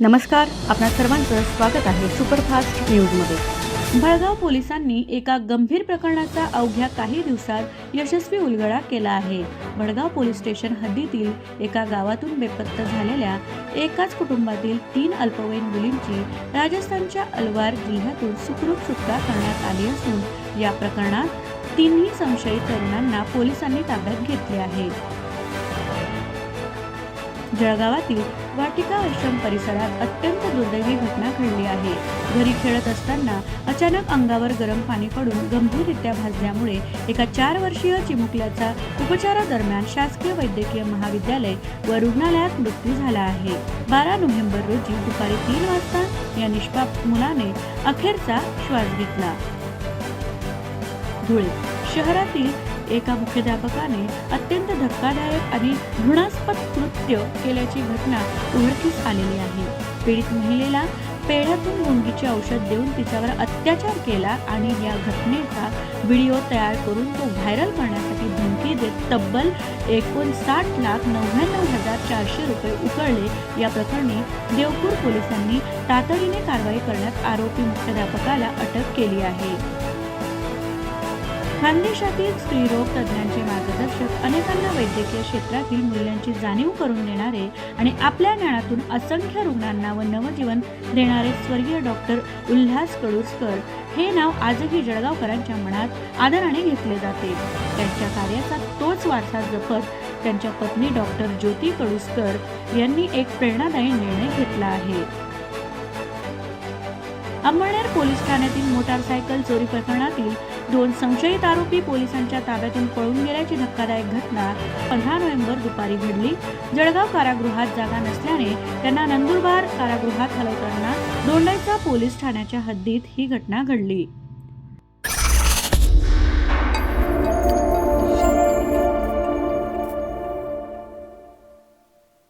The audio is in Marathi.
नमस्कार आपणा सर्वांचं स्वागत आहे सुपरफास्ट न्यूजमध्ये. भळगाव पोलिसांनी एका गंभीर प्रकरणाचा अवघ्या काही दिवसात यशस्वी उलगडा केला आहे. भडगाव पोलीस स्टेशन हद्दीतील एका गावातून बेपत्ता झालेल्या एकाच कुटुंबातील तीन अल्पवयीन मुलींची राजस्थानच्या अलवार जिल्ह्यातून सुखरूप सुटका करण्यात आली असून या प्रकरणात तिन्ही संशयित तरुणांना पोलिसांनी ताब्यात घेतले आहे. जळगावातील वाटिका आश्रम परिसरात अत्यंत दुर्दैवी घटना घडली आहे. घरी खेळत असताना अचानक अंगावर गरम पाणी पडून गंभीररित्या भाजल्यामुळे एका चार वर्षीय चिमुकल्याचा उपचारादरम्यान शासकीय वैद्यकीय महाविद्यालय व रुग्णालयात मृत्यू झाला आहे. बारा नोव्हेंबर रोजी दुपारी तीन वाजता या निष्पाप मुलाने अखेरचा श्वास घेतला. धुळे शहरातील एका मुख्याध्यापकाने अत्यंत धक्कादायक आणि घृणास्पद कृत्य केल्याची घटना उघडकीस आलेली आहे. पीडित महिलेला पेढ्यातून गुंगीचे औषध देऊन तिच्यावर अत्याचार केला आणि या घटनेचा व्हिडिओ तयार करून तो व्हायरल करण्यासाठी धमकी देत तब्बल एकोणसाठ लाख नव्याण्णव हजार चारशे रुपये उकळले. या प्रकरणी देवपूर पोलिसांनी तातडीने कारवाई करण्यात आरोपी मुख्याध्यापकाला अटक केली आहे. खानदेशातील स्त्रीरोग तज्ज्ञांचे मार्गदर्शक अनेकांना वैद्यकीय क्षेत्रातील मूल्यांची जाणीव करून देणारे आणि आपल्या ज्ञानातून असंख्य रुग्णांना व नवजीवन देणारे स्वर्गीय डॉक्टर उल्हास कडुसकर हे नाव आजही जळगावकरांच्या मनात आदराने घेतले जाते. त्यांच्या कार्याचा तोच वारसा जपत त्यांच्या पत्नी डॉक्टर ज्योती कडुसकर यांनी एक प्रेरणादायी निर्णय घेतला आहे. अंमळनेर पोलीस ठाण्यातील मोटारसायकल चोरी प्रकरणातील दोन संशयित आरोपी पोलिसांच्या ताब्यातून पळून गेल्याची धक्कादायक घटना पंधरा नोव्हेंबर दुपारी घडली. जळगाव कारागृहात जागा नसल्याने त्यांना नंदुरबार कारागृहात हलवताना दोंडाईचा पोलीस ठाण्याच्या हद्दीत ही घटना घडली.